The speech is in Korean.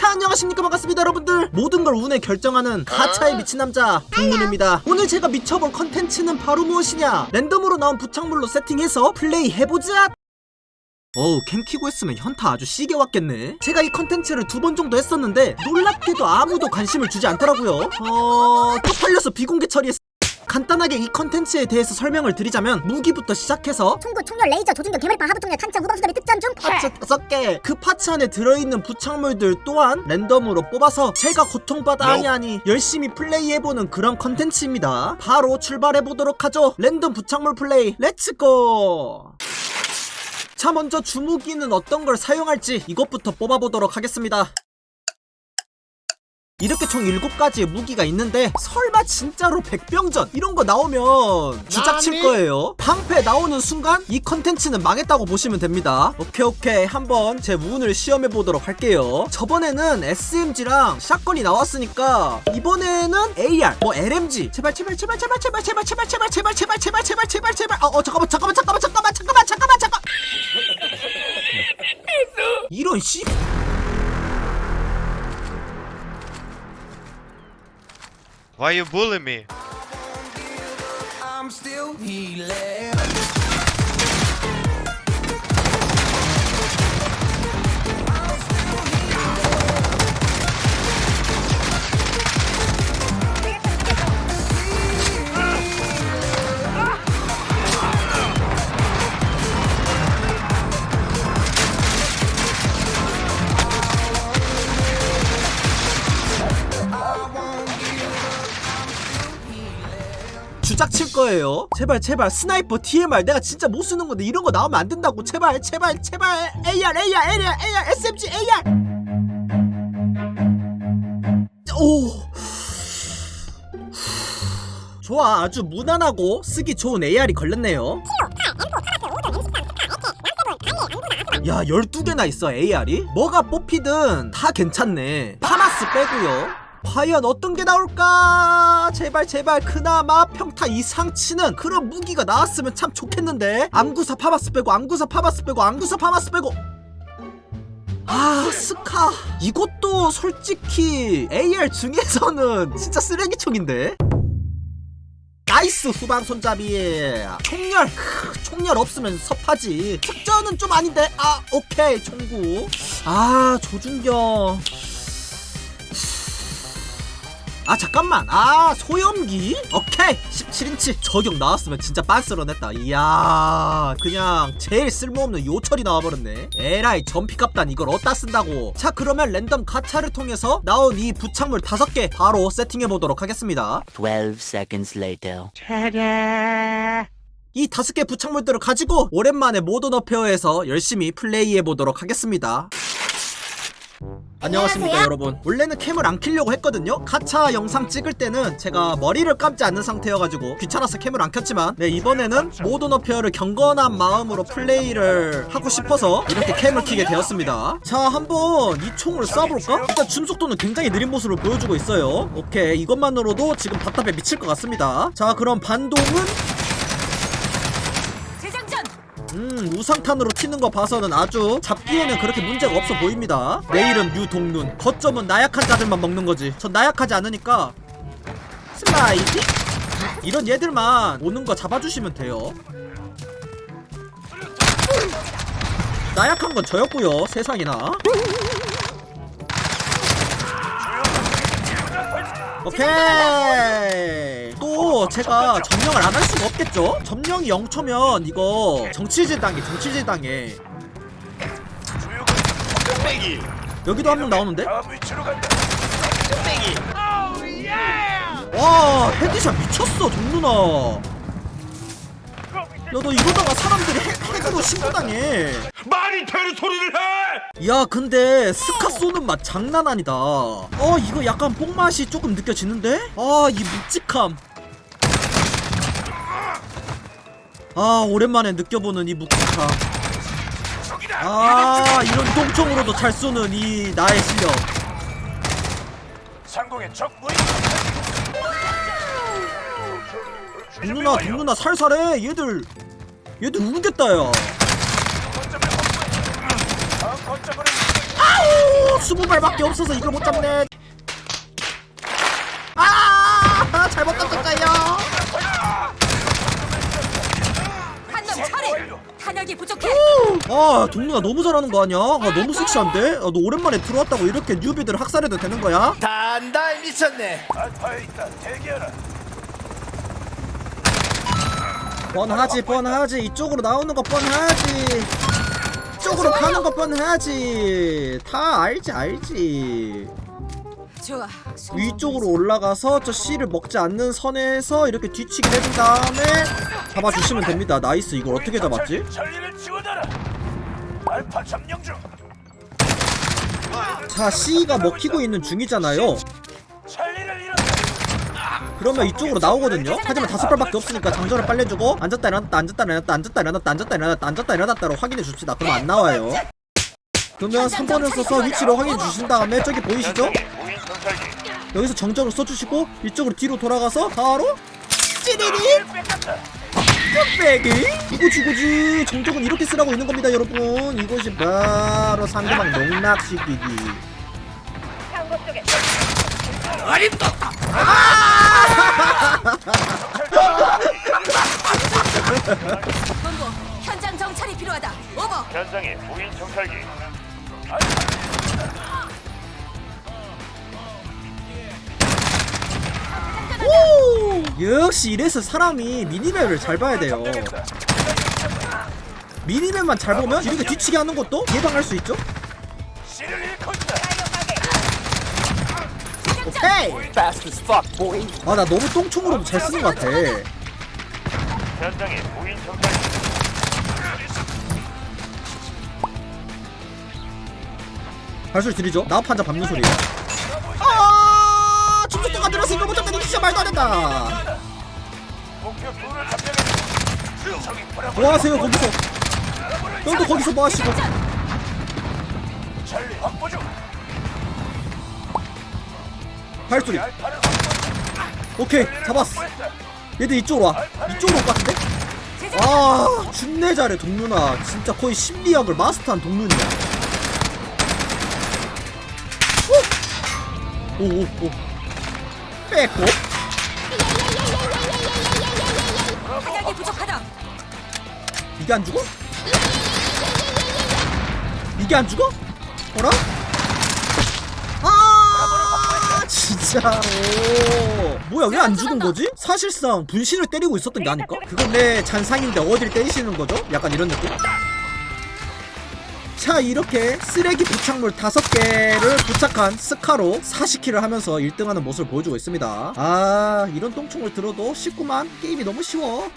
자 안녕하십니까. 반갑습니다 여러분들. 모든 걸 운에 결정하는 가차에 미친 남자 동문입니다. 오늘 제가 미쳐볼 컨텐츠는 바로 무엇이냐? 랜덤으로 나온 부착물로 세팅해서 플레이 해보자. 어우 캠 키고 했으면 현타 아주 시게 왔겠네. 제가 이 컨텐츠를 두 번 정도 했었는데 놀랍게도 아무도 관심을 주지 않더라고요. 어... 쪽팔려서 비공개 처리했 간단하게 이 컨텐츠에 대해서 설명을 드리자면 무기부터 시작해서 총구, 총열, 레이저, 조준경, 개머리판, 하부통렬, 탄창, 후방수다리, 특전 중 파츠 다섯 개. 그 파츠 안에 들어있는 부착물들 또한 랜덤으로 뽑아서 제가 고통받아 하니 하니 열심히 플레이해보는 그런 컨텐츠입니다. 바로 출발해보도록 하죠. 랜덤 부착물 플레이. 렛츠고! 자, 먼저 주무기는 어떤 걸 사용할지 이것부터 뽑아보도록 하겠습니다. 이렇게 총 7가지의 무기가 있는데 설마 진짜로 백병전 이런 거 나오면 주작 칠 거예요 방패 나오는 순간 이 컨텐츠는 망했다고 보시면 됩니다 오케이 오케이 한번 제 운을 시험해 보도록 할게요 저번에는 SMG랑 샷건이 나왔으니까 이번에는 AR 뭐 LMG 제발 제발 제발 제발 제발 제발 제발 제발 제발 제발 제발 제발 제발 제발 어, 어 잠깐만 잠깐만 잠깐만 잠깐만 잠깐만 잠깐만 잠깐 이런 씨 Why you bully me? 주작 칠 거예요. 제발 제발. 스나이퍼 DMR 내가 진짜 못 쓰는 건데 이런 거 나오면 안 된다고. 제발 제발 제발. AR AR AR AR SMG AR 오. 좋아. 아주 무난하고 쓰기 좋은 AR이 걸렸네요. 야 12개나 있어 AR이? 뭐가 뽑히든 다 괜찮네. 파마스 빼고요 과연 어떤 게 나올까? 제발 제발 그나마 평타 이상 치는 그런 무기가 나왔으면 참 좋겠는데. 암구사 파마스 빼고 암구사 파마스 빼고 암구사 파마스 빼고. 아 스카. 이것도 솔직히 AR 중에서는 진짜 쓰레기총인데? 나이스 후방 손잡이 총열. 크, 총열 없으면 섭하지. 특전은 좀 아닌데. 아 오케이 총구. 아 조준경 아 잠깐만. 아 소염기? 오케이. 17인치 저격 나왔으면 진짜 빤스러냈다. 이야 그냥 제일 쓸모없는 요철이 나와버렸네. 에라이 점피값단 이걸 어디다 쓴다고. 자 그러면 랜덤 가차를 통해서 나온 이 부착물 5개 바로 세팅해보도록 하겠습니다. 12 seconds later. 이 다섯 개 부착물들을 가지고 오랜만에 모던 어페어에서 열심히 플레이해 보도록 하겠습니다. 안녕하십니까 여러분. 원래는 캠을 안 켜려고 했거든요. 가차 영상 찍을 때는 제가 머리를 감지 않는 상태여가지고 귀찮아서 캠을 안 켰지만 네 이번에는 모던 어페어를 경건한 마음으로 플레이를 하고 싶어서 이렇게 캠을 켜게 되었습니다. 자 한번 이 총을 쏴볼까? 일단 줌속도는 굉장히 느린 모습을 보여주고 있어요. 오케이 이것만으로도 지금 답답해 미칠 것 같습니다. 자 그럼 반동은 음 우상탄으로 튀는 거 봐서는 아주 잡기에는 그렇게 문제가 없어 보입니다. 내 이름 유동눈 거점은 나약한 자들만 먹는 거지. 전 나약하지 않으니까 슬라이딩? 이런 얘들만 오는 거 잡아주시면 돼요. 나약한 건 저였고요 세상이나. 오케이 또 제가 점령을 안 할 수가 없겠죠? 점령이 0초면 이거 정치질 당해 정치질 당해. 여기도 한 명 나오는데? 와 헤드샷 미쳤어 정누나. 야너 이러다가 사람들이 핵, 핵으로 신고당해. 말이 되는 소리를 해! 야 근데 스카 쏘는 맛 장난 아니다. 어 이거 약간 뽕맛이 조금 느껴지는데? 아 이 묵직함 아 오랜만에 느껴보는 이 묵직함. 아 이런 동총으로도 잘 쏘는 이 나의 실력. 상공의 적 무인 동누나 동누나 살살해 얘들. 얘들 울겠다 야. 아우 스무 발밖에 없어서 이걸 못 잡네 아 동료가 너무 잘하는 거 아니야? 아 너무 섹시한데? 아, 너 오랜만에 들어왔다고 이렇게 뉴비들을 학살해도 되는 거야? 단달 미쳤네. 뻔하지 뻔하지 이쪽으로 나오는 거 뻔하지 이쪽으로 가는 거 뻔하지 다 알지 알지 좋아. 위쪽으로 올라가서 저 C를 먹지 않는 선에서 이렇게 뒤치기를 해준 다음에 잡아주시면 됩니다 나이스 이걸 어떻게 잡았지? 전리를. 알파 점령 중. 자 C가 먹히고 있는 중이잖아요 잃었다. 그러면 이쪽으로 나오거든요 하지만 다섯 발밖에 없으니까 장전을 빨리 해주고 앉았다 일어났다 앉았다 일어났다 앉았다 일어났다 앉았다 일어났다 앉았다 일어났다로 확인해 줍시다 그럼 안 나와요 그러면 3번을 써서 위치를 확인해 주신 다음에 저기 보이시죠? 무인. 여기서 정적을 써주시고 이쪽으로 뒤로 돌아가서 바로 찌리리 뺏겼다. 빼기 이거지 이거지 정적은 이렇게 쓰라고 있는 겁니다 여러분 이것이 바로 상대방 농락시키기 본부, 현장 정찰이 필요하다. 오버! 현장에 무인 정찰기. 역시 이래서 사람이 미니맵을 잘 봐야 돼요 미니맵만 잘 보면 이렇게 뒤치기 하는 것도 예방할 수 있죠. 오케이 아 나 너무 똥총으로 잘 쓰는 것 같아. 발소리 들리죠? 나업 한잔 밟는 소리 아 춤추도가 들어서 이거 못 잡다니 진짜 말도 안 된다. 목표 둘을. 뭐 하세요? 거기서 형도 거기서 뭐 하시고? 전리 확보 중. 발소리. 오케이 잡았어. 얘들 이쪽으로 와. 이쪽으로 올 것 같은데? 아 준내 잘해 동누나. 진짜 거의 심리학을 마스터한 동누이야. 오오오 뺏고 탄약이 부족하다. 이게 안 죽어? 이게 안 죽어? 어라? 아 진짜로 뭐야 왜 안 죽은 거지? 사실상 분신을 때리고 있었던 게 아닐까? 그건 내 잔상인데 어딜 때리시는 거죠? 약간 이런 느낌? 자 이렇게 쓰레기 부착물 다섯 개를 부착한 스카로 40킬을 하면서 1등하는 모습을 보여주고 있습니다. 아 이런 똥총을 들어도 쉽구만. 게임이 너무 쉬워